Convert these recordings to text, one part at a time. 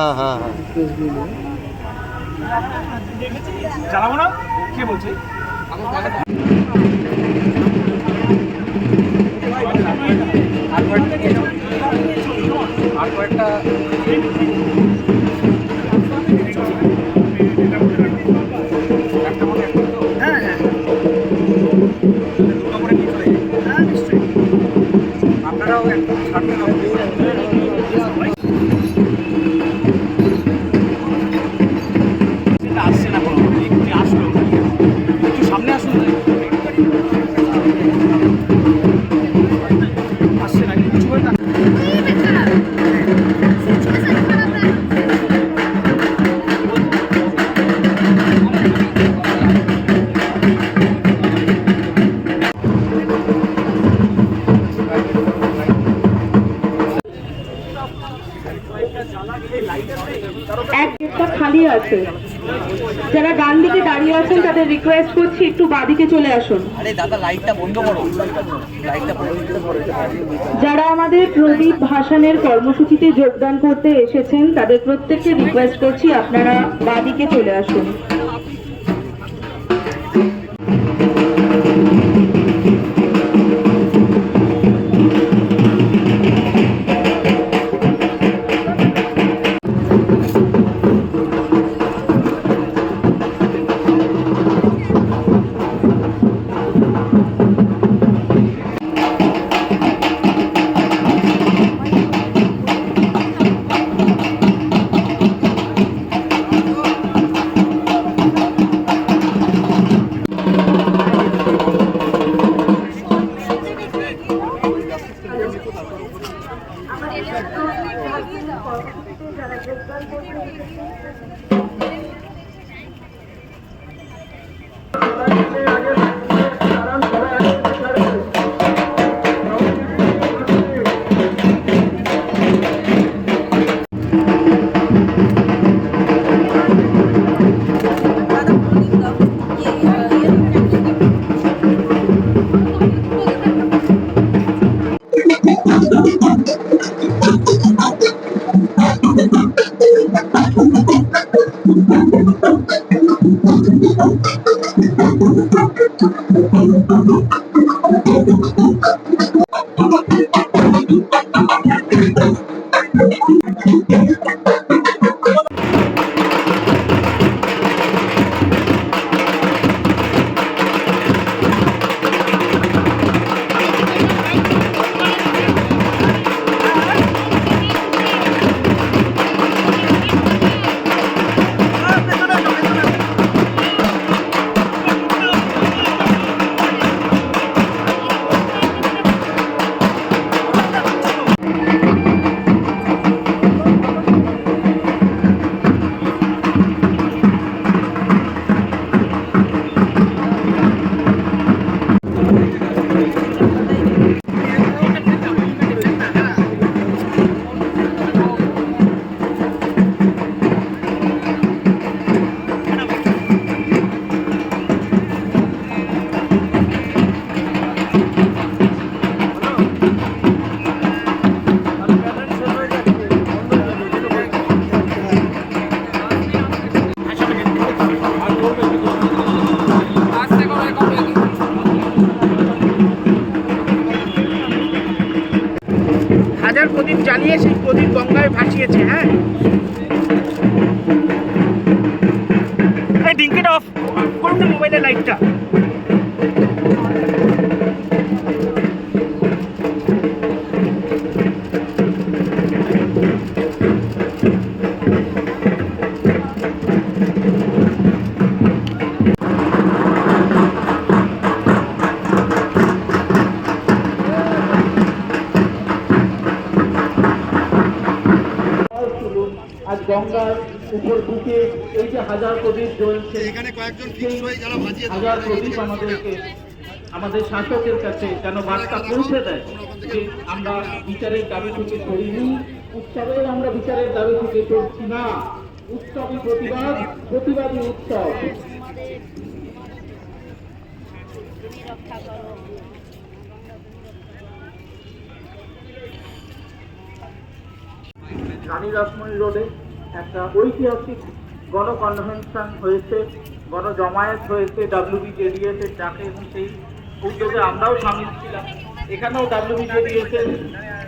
হ্যাঁ হ্যাঁ হ্যাঁ। চালাবো না? কে বলছে? এক গেটটা খালি আছে। যারা ডান দিকে দাঁড়িয়ে আছেন তাদের রিকোয়েস্ট করছি একটু বাদিকে চলে আসুন। আরে দাদা লাইটটা বন্ধ করো। লাইটটা যারা আমাদের প্রদীপ ভাসানের কর্মসূচিতে যোগদান করতে এসেছেন তাদের প্রত্যেককে রিকোয়েস্ট করছি আপনারা বাদিকে চলে আসুন। মোবাইলের লাইটটা উপর বুকে এই যে হাজার প্রদীপ জ্বলছে এখানে কয়েকজন হয়ে হাজার প্রদীপ আমাদেরকে আমাদের শাসকের কাছে যেন বার্তা পৌঁছে দেয় যে আমরা বিচারের দাবি থেকে করিনি উৎসবের আমরা বিচারের দাবি থেকে করছি না। উৎসবই প্রতিবাদ প্রতিবাদী উৎসব। রানী রাসমণি রোডে একটা ঐতিহাসিক গণকনভেনশন হয়েছে, গণজমায়েত হয়েছে ডাব্লিউবিজেডিএস এর ডাকে এবং সেই উদ্যোগে আমরাও সামিল ছিলাম। এখানেও ডাব্লিউবিজেডিএস এর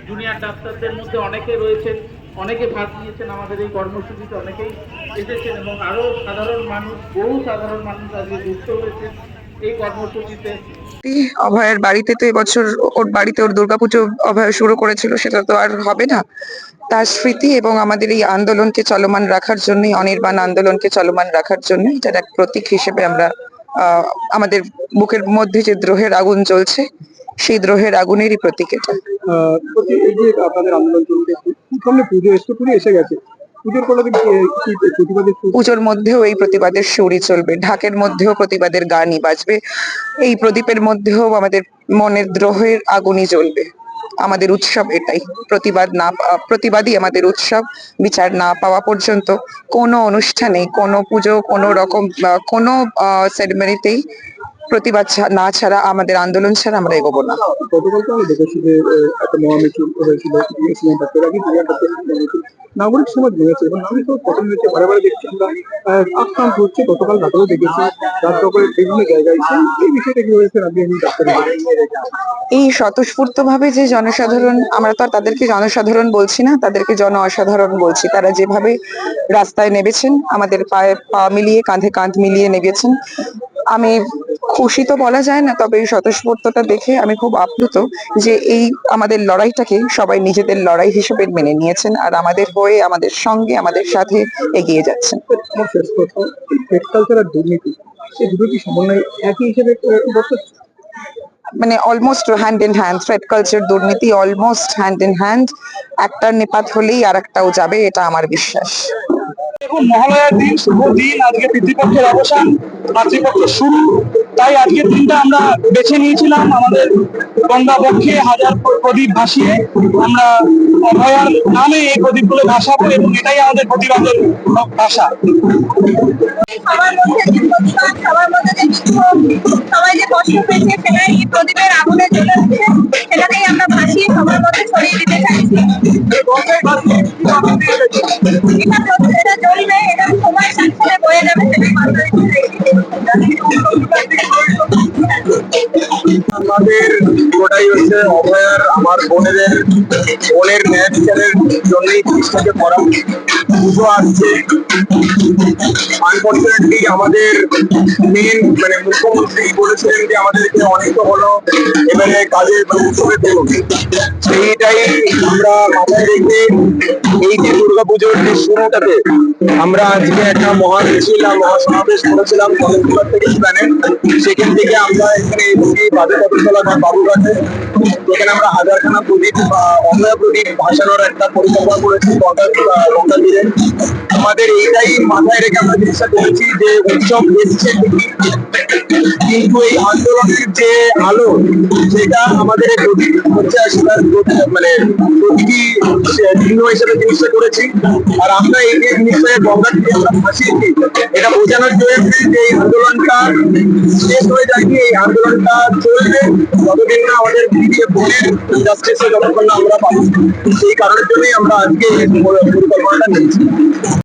জুনিয়র ডাক্তারদের মধ্যে অনেকে রয়েছেন, অনেকে ভাগ নিয়েছেন আমাদের এই কর্মসূচিতে, অনেকেই এসেছেন এবং আরও সাধারণ মানুষ, বহু সাধারণ মানুষ আজকে যুক্ত হয়েছে এই কর্মসূচিতে? অভয়ের বাড়িতে তো এবছর ওর বাড়িতে ওর দুর্গাপুজো অভয় শুরু করেছিল সেটা তো আর হবে না। তার স্মৃতি এবং আমাদের এই আন্দোলনকে চলমান রাখার জন্য অনির্বাণ আন্দোলনকে চলমান রাখার জন্য এটার এক প্রতীক হিসেবে আমরা আহ, আমাদের বুকের মধ্যে যে দ্রোহের আগুন জ্বলছে সেই দ্রোহের আগুনেরই প্রতীক এটা। আপনাদের আন্দোলন সামনে পুজো এসে পুজো এসে গেছে। পুজোর মধ্যেও এই প্রতিবাদের সুরই চলবে। ঢাকের মধ্যেও প্রতিবাদের গানই বাজবে। এই প্রদীপের মধ্যেও আমাদের মনের দ্রোহের আগুনই জ্বলবে। আমাদের উৎসব এটাই। প্রতিবাদ না প্রতিবাদই আমাদের উৎসব। বিচার না পাওয়া পর্যন্ত কোনো অনুষ্ঠানে কোনো পুজো, কোনো রকম কোনো সেরেমনিতেই প্রতিবাদ না ছাড়া আমাদের আন্দোলন ছাড়া আমরা এগোবো না। নাগরিক সমাজ ভেঙেছে এবং আমি তো প্রথম হয়েছে বারে বারে দেখছি আমরা আক্রান্ত হচ্ছে গতকাল রাতেও দেখেছি রাত করে বিভিন্ন জায়গায় এই বিষয়টা কি হয়েছে আপনি এই স্বতঃস্ফূর্ত ভাবে যে জনসাধারণ আমরা তো আর তাদেরকে জনসাধারণ বলছি না তাদেরকে জন অসাধারণ বলছি। তারা যেভাবে রাস্তায় নেমেছেন আমাদের পায়ে পা মিলিয়ে কাঁধে কাঁধ মিলিয়ে নেমেছেন। আমি খুশি তো বলা যায় না, তবে এই স্বতঃস্ফূর্ততা দেখে আমি খুব আপ্লুত যে এই আমাদের লড়াইটাকে সবাই নিজেদের লড়াই হিসেবে মেনে নিয়েছেন আর আমাদের হয়ে, আমাদের সঙ্গে, আমাদের সাথে এগিয়ে যাচ্ছেন। মানে almost hand in hand thread culture দুর্নীতি অলমোস্ট হ্যান্ড ইন হ্যান্ড একটা নেপাত হলেই আর একটাও যাবে, এটা আমার বিশ্বাস। মহালয়ার দিন, শুভ দিন, আজকে পিতৃপক্ষের অবসান, মাতৃপক্ষ শুরু। তাই আজকের দিনটা আমরা বেছে নিয়েছিলাম আমাদের গঙ্গা পক্ষে হাজার প্রদীপ ভাসিয়ে। আমরা অভয়ার নামে এই প্রদীপগুলো ভাসাবো এবং এটাই আমাদের প্রতিবাদের ভাষা। সবার মধ্যে যে সবার মধ্যে যে সবাই যে কষ্ট পেয়েছে, সেটাই এই প্রদীপের আগুনে জ্বলে উঠছে। আমরা ভাসিয়ে সবার মধ্যে ছড়িয়ে দিতে চাইছি। এটা জ্বলবে, এটা সাথে বয়ে যাবে, সেটাই মাথায় আমাদের গোটাই হচ্ছে অভয়ার, আমার বোনেদের, বোনের ন্যায় বিচারের জন্যই জিনিসটাকে করা পুজো আসছে। আনফর্চুনেটলি আমাদের মেন মানে মুখ্যমন্ত্রী বলেছিলেন যে আমাদেরকে অনেক হলো, এবারে কাজের মানে উৎসবের সেইটাই আমরা মাথায় রেখে এই যে দুর্গাপুজোর যে শুরুটাতে আমরা আজকে একটা মহা মিছিল মহাসমাবেশ করেছিলাম কলেজগুলোর থেকে সেখান থেকে আমরা এখানে এসেছি, বাদে মাথায় রেখে আমরা জিনিসটা কিন্তু এই আন্দোলনের যে আলো, সেটা আমাদের হচ্ছে মানে হিসেবে জিনিসটা করেছি। আর আমরা এই যে জিনিসটাকে গঙ্গা ভাসিয়েছি, এটা বোঝানোর জন্য যে এই আন্দোলনটা শেষ হয়ে যায়নি, এই আন্দোলনটা চলবে। ততদিন না আমাদের দিদিকে বোনের জাস্টিসে যতক্ষণ না আমরা পাবো, সেই কারণের জন্যই আমরা আজকে এই পরিকল্পনাটা নিয়েছি।